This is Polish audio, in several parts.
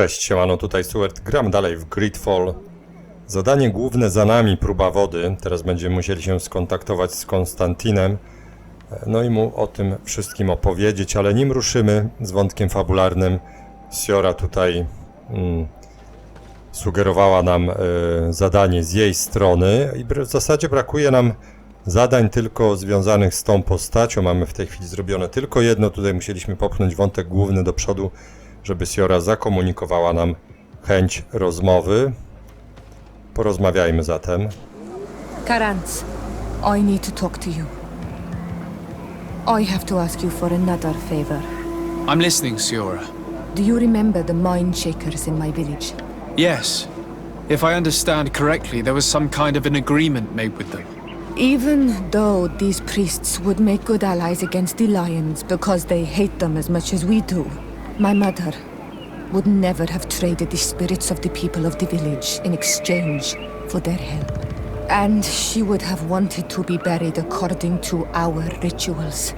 Cześć, siemano, tutaj Stuart. Gram dalej w Gridfall. Zadanie główne za nami, próba wody. Teraz będziemy musieli się skontaktować z Konstantinem. No i mu o tym wszystkim opowiedzieć, ale nim ruszymy z wątkiem fabularnym, Siora tutaj mm, sugerowała nam e, zadanie z jej strony i w zasadzie brakuje nam zadań tylko związanych z tą postacią. Mamy w tej chwili zrobione tylko jedno. Tutaj musieliśmy popchnąć wątek główny do przodu, żeby Siora zakomunikowała nam chęć rozmowy. Porozmawiajmy zatem. Karantz, I need to talk to you. I have to ask you for another favor. I'm listening, Siora. Do you remember the mine shakers in my village? Yes. If I understand correctly, there was some kind of an agreement made with them. Even though these priests would make good allies against the lions because they hate them as much as we do, my mother would never have traded the spirits of the people of the village in exchange for their help. And she would have wanted to be buried according to our rituals.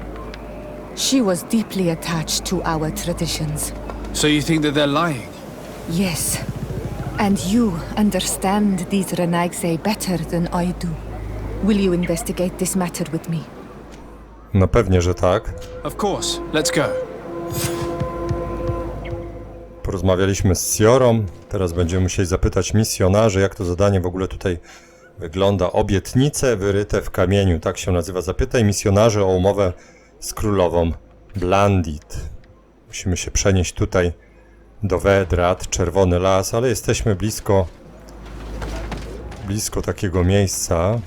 She was deeply attached to our traditions. So you think that they're lying? Yes. And you understand these Renaigse better than I do. Will you investigate this matter with me? No pewnie, że tak. Of course. Let's go. Porozmawialiśmy z Siorą. Teraz będziemy musieli zapytać misjonarzy, jak to zadanie w ogóle tutaj wygląda. Obietnice wyryte w kamieniu, tak się nazywa. Zapytaj misjonarzy o umowę z królową Blandit. Musimy się przenieść tutaj do Wedrat, Czerwony Las, ale jesteśmy blisko blisko takiego miejsca,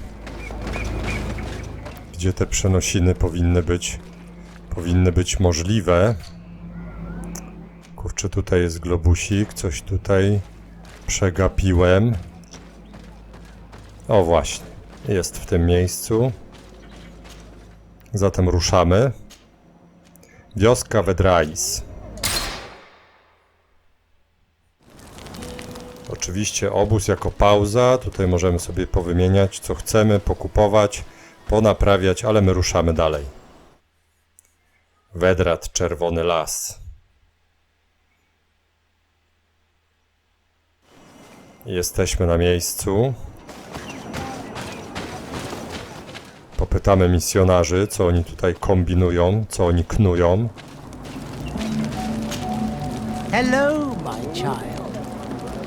gdzie te przenosiny powinny być powinny być możliwe. Kurczę, tutaj jest globusik, coś tutaj przegapiłem. O właśnie, jest w tym miejscu. Zatem ruszamy. Wioska Vedrais. Oczywiście obóz jako pauza. Tutaj możemy sobie powymieniać co chcemy, pokupować, ponaprawiać, ale my ruszamy dalej. Wedrat, Czerwony Las. Jesteśmy na miejscu. Popytamy misjonarzy, co oni tutaj kombinują, co oni knują. Hello, my child.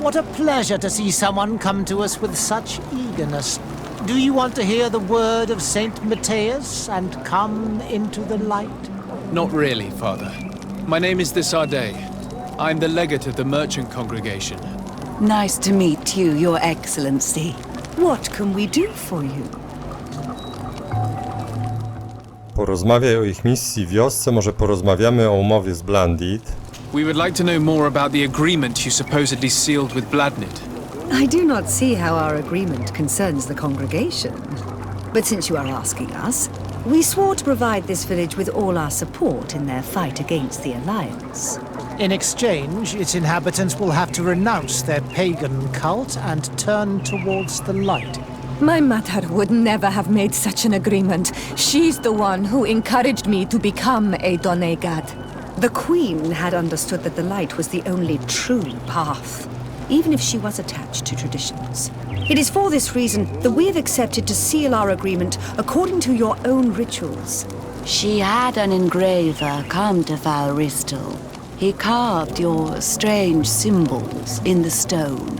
What a pleasure to see someone come to us with such eagerness. Do you want to hear the word of Saint Matthias and come into the light? Not really, Father. My name is Desarde. I'm the legate of the merchant congregation. Nice to meet you, Your Excellency. What can we do for you? Porozmawiaj o ich misji w wiosce, może porozmawiamy o umowie z Blandit. We would like to know more about the agreement you supposedly sealed with Bladnid. I do not see how our agreement concerns the congregation. But since you are asking us, we swore to provide this village with all our support in their fight against the Alliance. In exchange, its inhabitants will have to renounce their pagan cult and turn towards the light. My mother would never have made such an agreement. She's the one who encouraged me to become a Donegad. The Queen had understood that the light was the only true path, even if she was attached to traditions. It is for this reason that we have accepted to seal our agreement according to your own rituals. She had an engraver come to Valristal. He carved your strange symbols in the stone.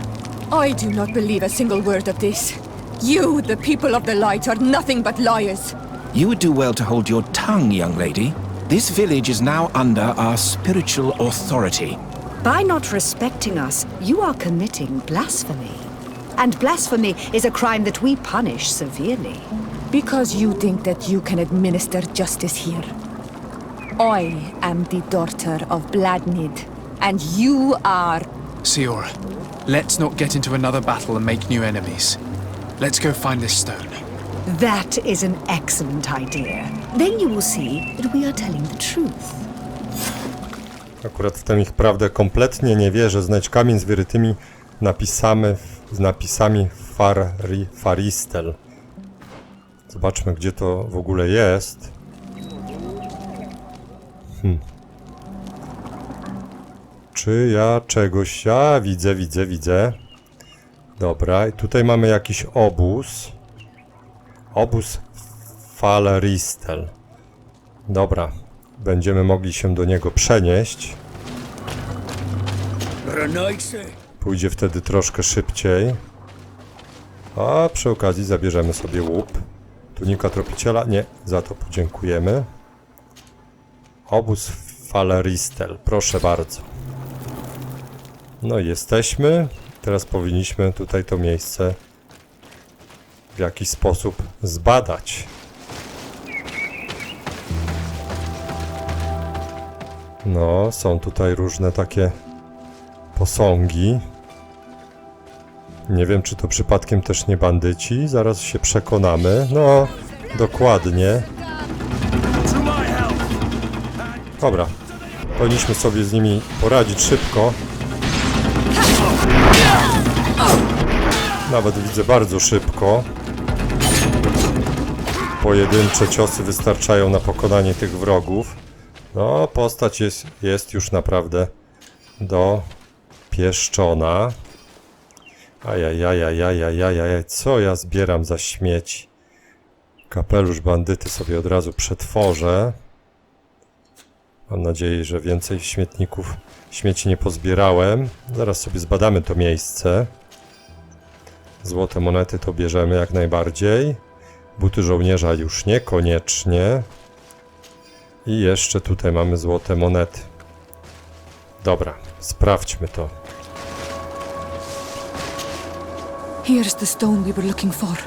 I do not believe a single word of this. You, the people of the light, are nothing but liars. You would do well to hold your tongue, young lady. This village is now under our spiritual authority. By not respecting us, you are committing blasphemy. And blasphemy is a crime that we punish severely. Because you think that you can administer justice here. I am the daughter of Bladnid, and you are. Siora, let's not get into another battle and make new enemies. Let's go find this stone. That is an excellent idea. Then you will see that we are telling the truth. Akurat w tę ich prawdę kompletnie nie wierzę. Znajdź kamień z wyrytymi napisamy, z napisami Fari, Faristel. Zobaczmy, gdzie to w ogóle jest. Hmm. Czy ja czegoś... A, widzę, widzę, widzę. Dobra, i tutaj mamy jakiś obóz. Obóz Faleristel. Dobra, będziemy mogli się do niego przenieść. Pójdzie wtedy troszkę szybciej. A przy okazji zabierzemy sobie łup. Tunika tropiciela? Nie, za to podziękujemy. Obóz Faleristel, proszę bardzo. No jesteśmy. Teraz powinniśmy tutaj to miejsce w jakiś sposób zbadać. No, są tutaj różne takie posągi. Nie wiem, czy to przypadkiem też nie bandyci. Zaraz się przekonamy. No, dokładnie. Dobra. Powinniśmy sobie z nimi poradzić szybko. Nawet widzę bardzo szybko. Pojedyncze ciosy wystarczają na pokonanie tych wrogów. No, postać jest, jest już naprawdę dopieszczona. Ajajajajajajajaj, co ja zbieram za śmieci? Kapelusz bandyty sobie od razu przetworzę. Mam nadzieję, że więcej śmietników, śmieci nie pozbierałem. Zaraz sobie zbadamy to miejsce. Złote monety to bierzemy jak najbardziej. Buty żołnierza już niekoniecznie. I jeszcze tutaj mamy złote monety. Dobra, sprawdźmy to. Here's the stone we were looking for.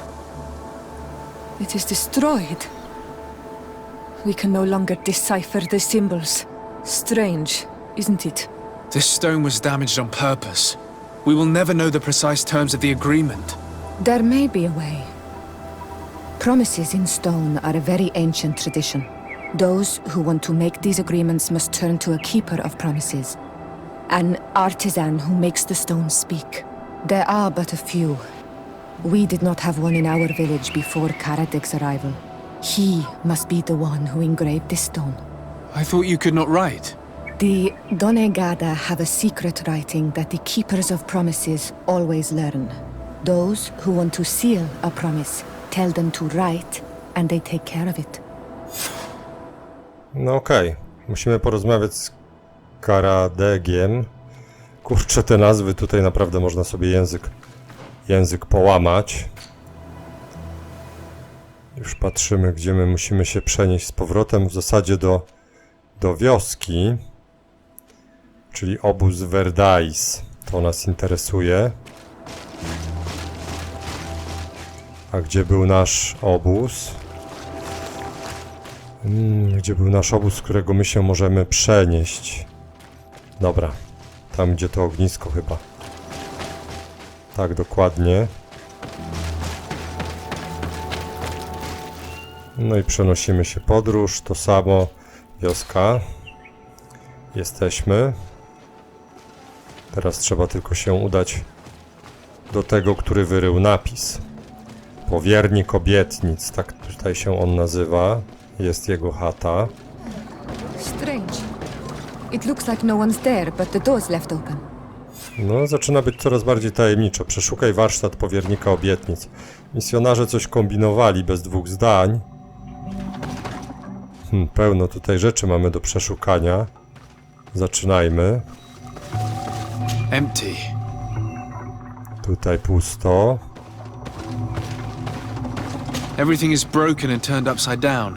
It is destroyed. We can no longer decipher the symbols. Strange, isn't it? This stone was damaged on purpose. We will never know the precise terms of the agreement. There may be a way. Promises in stone are a very ancient tradition. Those who want to make these agreements must turn to a keeper of promises, an artisan who makes the stone speak. There are but a few. We did not have one in our village before Karadek's arrival. He must be the one who engraved this stone. I thought you could not write. The Donegada have a secret writing that the keepers of promises always learn. Those who want to seal a promise tell them to write, and they take care of it. No okej, musimy porozmawiać z Karadegiem. Kurczę, te nazwy tutaj naprawdę można sobie język, język połamać. Już patrzymy, gdzie my musimy się przenieść z powrotem w zasadzie do, do wioski, czyli obóz Verdais. To nas interesuje. A gdzie był nasz obóz? Mm, gdzie był nasz obóz, z którego my się możemy przenieść? Dobra, tam gdzie to ognisko chyba. Tak, dokładnie. No i przenosimy się podróż, to samo, wioska. Jesteśmy. Teraz trzeba tylko się udać do tego, który wyrył napis. Powiernik obietnic, tak tutaj się on nazywa. Jest jego chata. Strange. It looks like no one's there, but the door's left open. No, zaczyna być coraz bardziej tajemniczo. Przeszukaj warsztat powiernika obietnic. Misjonarze coś kombinowali bez dwóch zdań. Hmm, pełno tutaj rzeczy mamy do przeszukania. Zaczynajmy. Empty. Tutaj pusto. Everything is broken and turned upside down.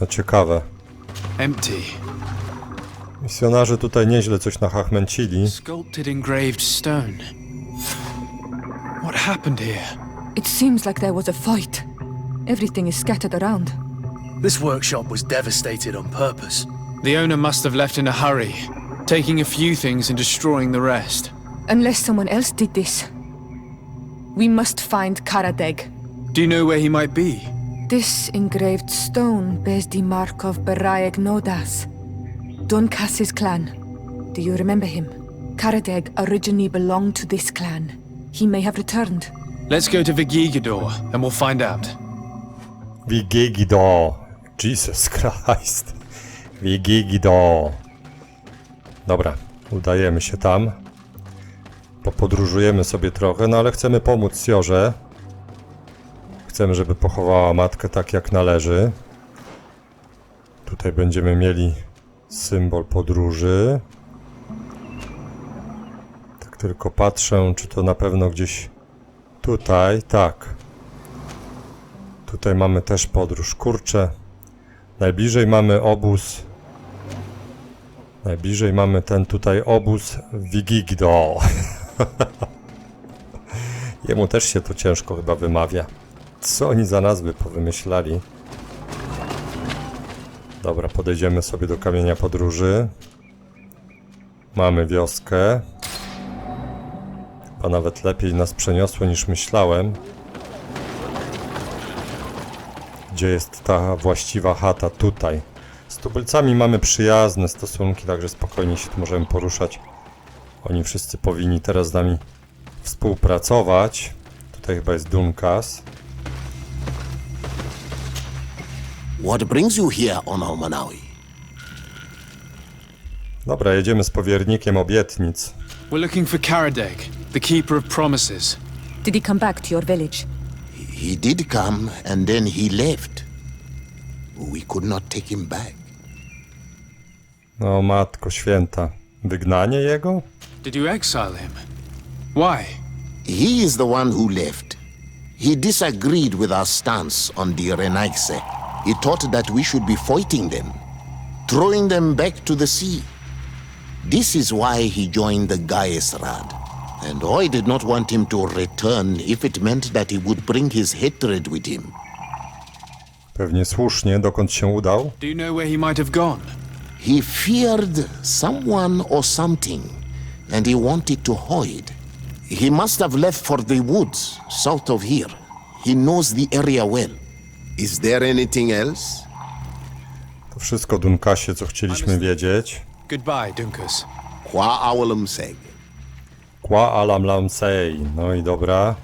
No ciekawe. Empty. Misjonarze tutaj nieźle coś nachachmęcili. Sculpted engraved stone. What happened here? It seems like there was a fight. Everything is scattered around. This workshop was devastated on purpose. The owner must have left in a hurry, taking a few things and destroying the rest. Unless someone else did this. We must find Karadeg. Do you know where he might be? This engraved stone bears the mark of Baraeg Nodas, Duncass's clan. Do you remember him? Karadeg originally belonged to this clan. He may have returned. Let's go to Vigigador and we'll find out. Wigigido. Jesus Christ. Wigigido. Dobra, udajemy się tam. Popodróżujemy sobie trochę, no ale chcemy pomóc Jorze. Chcemy, żeby pochowała matkę tak jak należy. Tutaj będziemy mieli symbol podróży. Tak tylko patrzę, czy to na pewno gdzieś tutaj. Tak. Tutaj mamy też podróż. Kurczę. Najbliżej mamy obóz. Najbliżej mamy ten tutaj obóz Wigigdo. Jemu też się to ciężko chyba wymawia. Co oni za nazwy powymyślali? Dobra, podejdziemy sobie do kamienia podróży. Mamy wioskę. Chyba nawet lepiej nas przeniosło niż myślałem. Gdzie jest ta właściwa chata? Tutaj. Z tubylcami mamy przyjazne stosunki, także spokojnie się tu możemy poruszać. Oni wszyscy powinni teraz z nami współpracować. Tutaj chyba jest Dunkas. What brings you here, Manawi? Dobra, jedziemy z powiernikiem obietnic. We're looking for Karadeg, the Keeper of Promises. Did he come back to your village? He did come and then he left. We could not take him back. No, matko święta. Wygnanie jego? Did you exile him? Why? He is the one who left. He disagreed with our stance on the Renaigse. He thought that we should be fighting them, throwing them back to the sea. This is why he joined the Gaesrad. And I did not want him to return if it meant that he would bring his hatred with him. Pewnie słusznie, dokąd się udał. Do you know where he might have gone? He feared someone or something, and he wanted to hide. He must have left for the woods south of here. He knows the area well. Is there anything else? To wszystko, Dunkasie, co chcieliśmy wiedzieć. Goodbye, Dunkus. Qua awalum seg. Qua alam lamsei. No i dobra.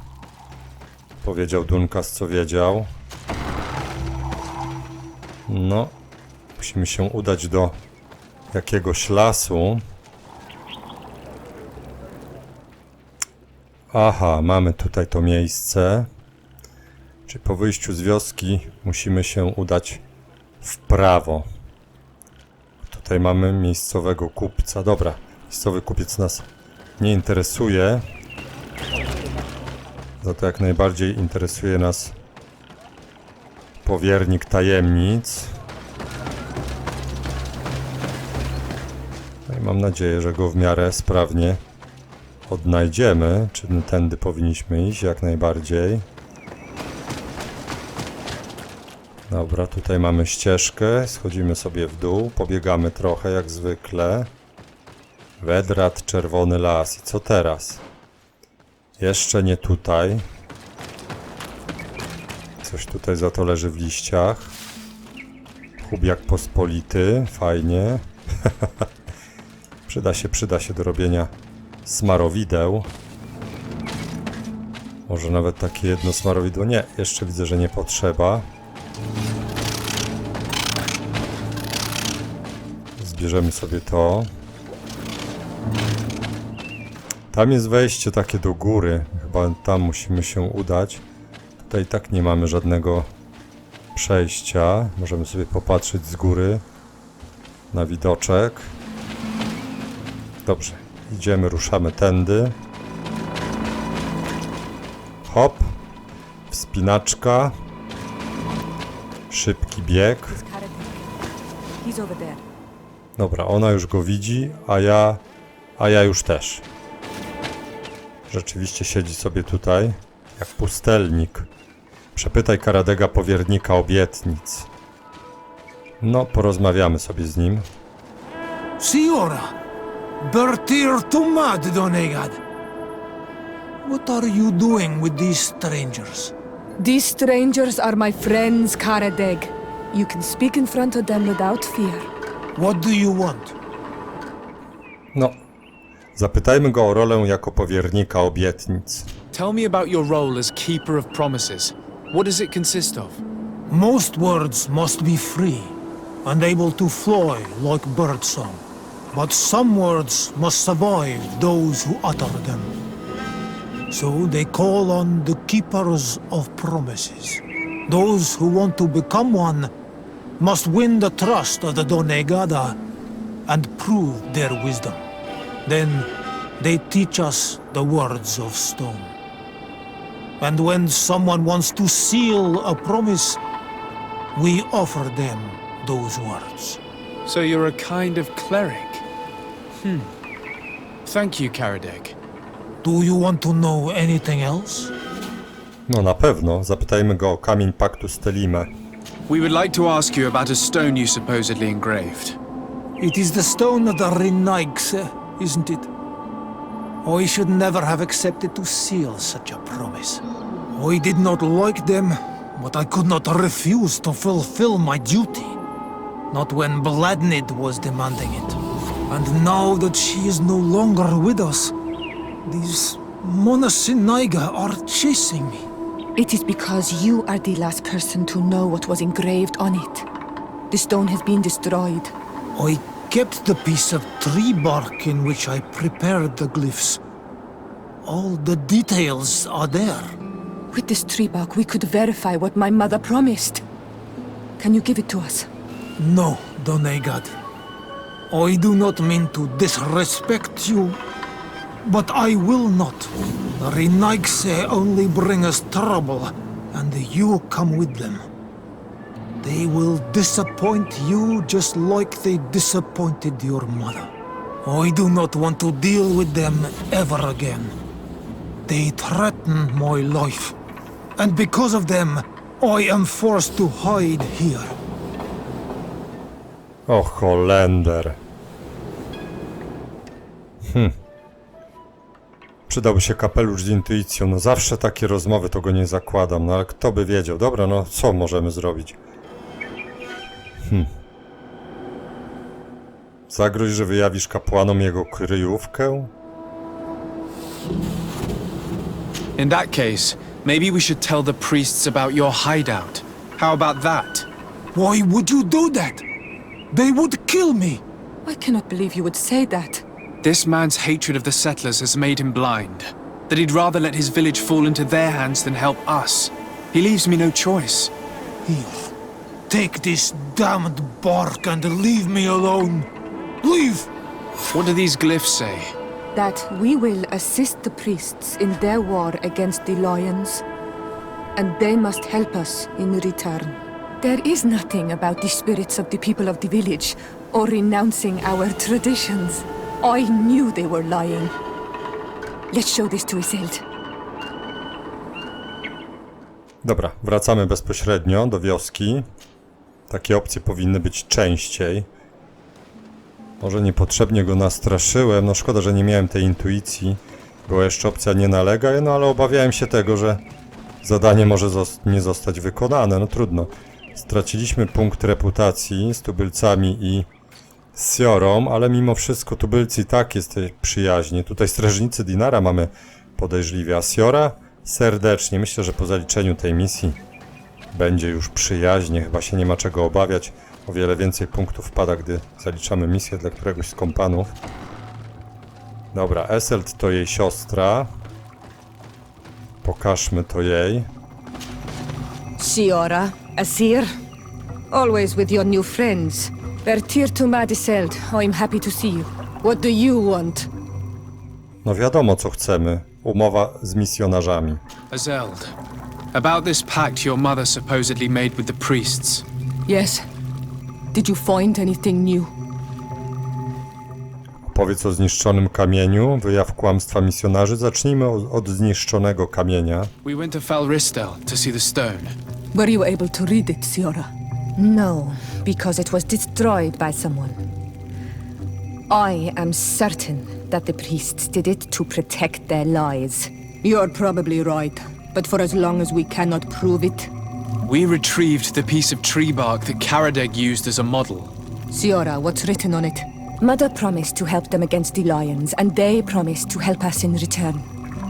Powiedział Dunkas, co wiedział. No. Musimy się udać do jakiegoś lasu. Aha, mamy tutaj to miejsce. Czyli po wyjściu z wioski musimy się udać w prawo. Tutaj mamy miejscowego kupca. Dobra, miejscowy kupiec nas nie interesuje. Za to jak najbardziej interesuje nas powiernik tajemnic. No i mam nadzieję, że go w miarę sprawnie odnajdziemy. Czy tędy powinniśmy iść jak najbardziej. Dobra, tutaj mamy ścieżkę. Schodzimy sobie w dół, pobiegamy trochę jak zwykle. Wedrat, czerwony las. I co teraz? Jeszcze nie tutaj. Coś tutaj za to leży w liściach. Chubiak pospolity, fajnie. przyda się, przyda się do robienia smarowideł. Może nawet takie jedno smarowidło? Nie, jeszcze widzę, że nie potrzeba. Zbierzemy sobie to. Tam jest wejście takie do góry. Chyba tam musimy się udać. Tutaj tak nie mamy żadnego przejścia. Możemy sobie popatrzeć z góry na widoczek. Dobrze. Idziemy, ruszamy tędy. Hop. Wspinaczka. Szybki bieg. Dobra, ona już go widzi, a ja, a ja już też. Rzeczywiście siedzi sobie tutaj, jak pustelnik. Przepytaj Karadega powiernika obietnic. No, porozmawiamy sobie z nim. Signora, Bertir Tumad Donegad. What are you doing with these strangers? These strangers are my friends, Karadeg. You can speak in front of them without fear. What do you want? No, zapytajmy go o rolę jako powiernika obietnic. Tell me about your role as Keeper of Promises. What does it consist of? Most words must be free and able to fly like birdsong. But some words must survive those who utter them. So they call on the keepers of promises. Those who want to become one must win the trust of the Donegada and prove their wisdom. Then they teach us the words of stone. And when someone wants to seal a promise, we offer them those words. So you're a kind of cleric. Hmm. Thank you, Karadeg. Do you want to know anything else? No na pewno, zapytajmy go o kamień paktu Stelime. We would like to ask you about a stone you supposedly engraved. It is the stone of the Renaigse, isn't it? I should never have accepted to seal such a promise. I did not like them, but I could not refuse to fulfill my duty. Not when Bladnid was demanding it. And now that she is no longer with us, these Monasinaiga are chasing me. It is because you are the last person to know what was engraved on it. The stone has been destroyed. I kept the piece of tree bark in which I prepared the glyphs. All the details are there. With this tree bark, we could verify what my mother promised. Can you give it to us? No, Donegad. I do not mean to disrespect you, but I will not. The Renaigse only bring us trouble, and you come with them. They will disappoint you just like they disappointed your mother. I do not want to deal with them ever again. They threaten my life, and because of them, I am forced to hide here. O Holender. Hm. Przydałby się kapelusz z intuicją. No zawsze takie rozmowy to go nie zakładam, no ale kto by wiedział. Dobra, no co możemy zrobić? Hm. Zagroź, że wyjawisz kapłanom jego kryjówkę? In that case, maybe we should tell the priests about your hideout. How about that? Why would you do that? They would kill me. I cannot believe you would say that. This man's hatred of the settlers has made him blind. That he'd rather let his village fall into their hands than help us. He leaves me no choice. Here, take this damned bark and leave me alone. Leave! What do these glyphs say? That we will assist the priests in their war against the lions, and they must help us in return. There is nothing about the spirits of the people of the village or renouncing our traditions. I knew they were lying. Let's show this to Iseult. Dobra, wracamy bezpośrednio do wioski. Takie opcje powinny być częściej. Może niepotrzebnie go nastraszyłem. No szkoda, że nie miałem tej intuicji. Była jeszcze opcja nie nalegaj, no ale obawiałem się tego, że zadanie może zos- nie zostać wykonane. No trudno. Straciliśmy punkt reputacji z tubylcami i Siorą, ale mimo wszystko tubylcy i tak jest przyjaźnie. Tutaj strażnicy Dinara mamy podejrzliwie, a Siora serdecznie. Myślę, że po zaliczeniu tej misji będzie już przyjaźnie. Chyba się nie ma czego obawiać. O wiele więcej punktów wpada, gdy zaliczamy misję dla któregoś z kompanów. Dobra, Eselt to jej siostra. Pokażmy to jej. Siora, Asir, always with your new friends. Bertir to Madiseld, I'm happy to see you. What do you want? No wiadomo co chcemy. Umowa z misjonarzami. Azeld. About this pact your mother supposedly made with the priests. Yes. Did you find anything new? Opowiedz o zniszczonym kamieniu, wyjaw kłamstwa misjonarzy. Zacznijmy od, od zniszczonego kamienia. We went to Falristel to see the stone. Were you able to read it, Siora? No, because it was destroyed by someone. I am certain that the priests did it to protect their lies. You're probably right, but for as long as we cannot prove it, We retrieved the piece of tree bark that Karadeg used as a model. Siora, what's written on it? Mother promised to help them against the lions, and they promised to help us in return.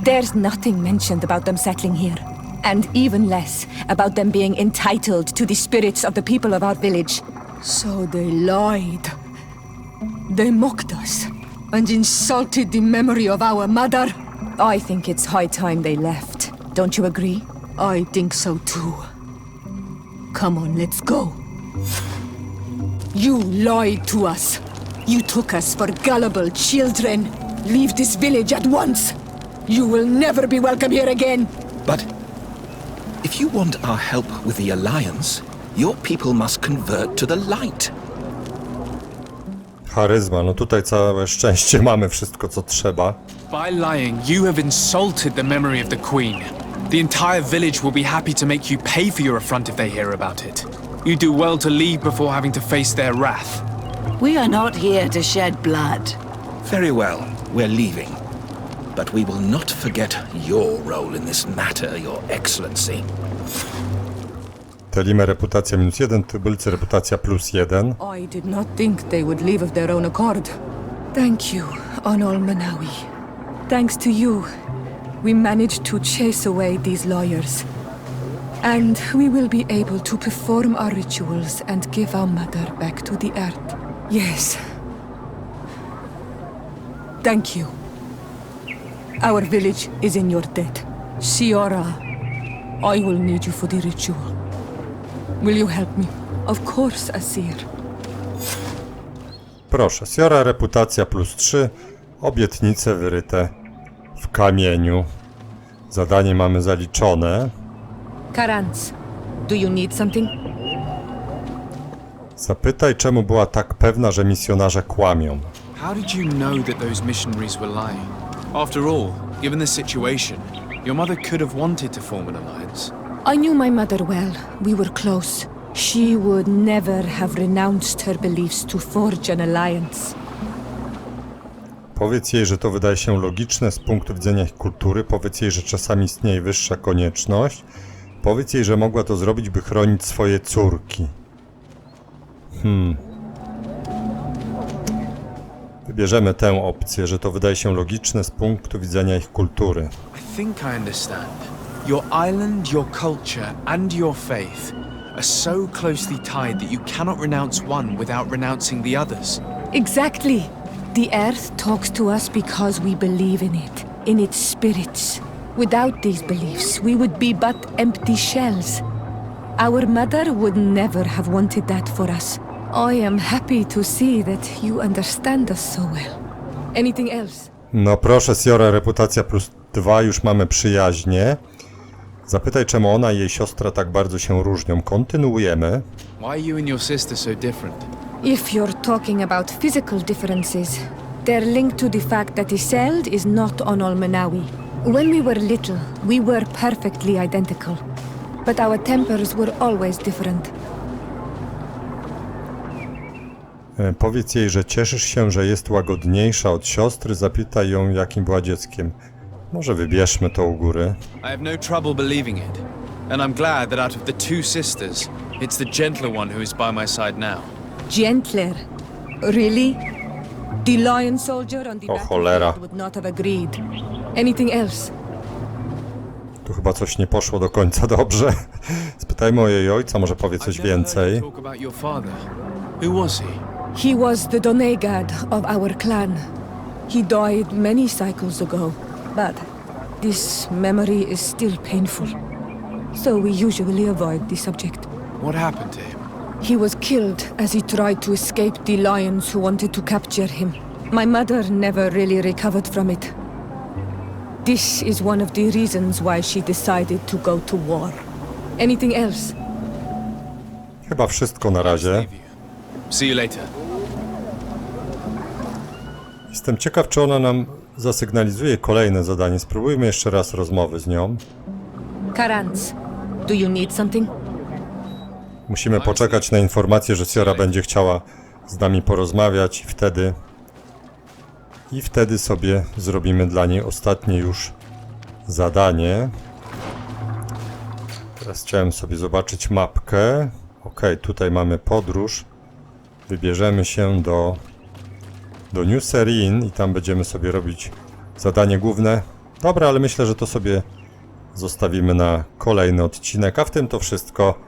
There's nothing mentioned about them settling here, and even less about them being entitled to the spirits of the people of our village. So they lied. They mocked us and insulted the memory of our mother. I think it's high time they left. Don't you agree? I think so too. Come on, let's go. You lied to us. You took us for gullible children. Leave this village at once. You will never be welcome here again. But if you want our help with the Alliance, your people must convert to the light. Charyzma, no tutaj całe szczęście mamy wszystko co trzeba. By lying, you have insulted the memory of the Queen. The entire village will be happy to make you pay for your affront if they hear about it. You do well to leave before having to face their wrath. We are not here to shed blood. Very well, we're leaving. But we will not forget your role in this matter, Your Excellency. Telime reputacja minus jeden, tubylcy reputacja plus jeden. I did not think they would leave of their own accord. Thank you, Onol Manawi. Thanks to you, we managed to chase away these lawyers. And we will be able to perform our rituals and give our mother back to the earth. Yes. Thank you. Our village is in your debt. Siora, I will need you for the ritual. Will you help me? Of course, Asir. Proszę, Siora reputacja plus 3, obietnice wyryte w kamieniu. Zadanie mamy zaliczone. Karans, do you need something? Zapytaj, czemu była tak pewna, że misjonarze kłamią. How did you know that those missionaries were lying? After all, given the situation, your mother could have wanted to form an alliance. I knew my mother well. We were close. She would never have renounced her beliefs to forge an alliance. Powiedz jej, że to wydaje się logiczne z punktu widzenia ich kultury. Powiedz jej, że czasami istnieje wyższa konieczność. Powiedz jej, że mogła to zrobić, by chronić swoje córki. Hmm. Wybierzemy tę opcję, że to wydaje się logiczne z punktu widzenia ich kultury. I think I understand. Your island, your culture, and your faith are so closely tied that you cannot renounce one without renouncing the others. Exactly. The earth talks to us because we believe in it, in its spirits. Without these beliefs, we would be but empty shells. Our mother would never have wanted that for us. I am happy to see that you understand us so well. Anything else? No proszę, Siora, reputacja plus dwa, już mamy przyjaźnie. Zapytaj, czemu ona i jej siostra tak bardzo się różnią. Kontynuujemy. Why are you and your sister so different? If you're talking about physical differences, they're linked to the fact that Iseld is not on Olmenawi. When we were little, we were perfectly identical. But our tempers were always different. E, Powiedz jej, że cieszysz się, że jest łagodniejsza od siostry. Zapytaj ją, jakim była dzieckiem. Może wybierzmy to u góry. I have no trouble believing it. And I'm glad that out of the two sisters, it's the gentler one who is by my side now. Gentler. Really? The lion soldier on the O cholera. battlefield would not have agreed. Anything else? Tu chyba coś nie poszło do końca dobrze. Spytajmy o jej ojca, może powie coś I've never heard więcej. talk about your father. Who was he? He was the Donegad of our clan. He died many cycles ago, but this memory is still painful. So we usually avoid the subject. What happened to him? He was killed as he tried to escape the lions who wanted to capture him. My mother never really recovered from it. This is one of the reasons why she decided to go to war. Anything else? Chyba wszystko na razie. See you later. Jestem ciekaw, czy ona nam zasygnalizuje kolejne zadanie. Spróbujmy jeszcze raz rozmowy z nią. Karans, do you need something? Musimy poczekać na informację, że Siora będzie chciała z nami porozmawiać i wtedy i wtedy sobie zrobimy dla niej ostatnie już zadanie. Teraz chciałem sobie zobaczyć mapkę. Ok, tutaj mamy podróż. Wybierzemy się do do New Serin i tam będziemy sobie robić zadanie główne. Dobra, ale myślę, że to sobie zostawimy na kolejny odcinek, a w tym to wszystko.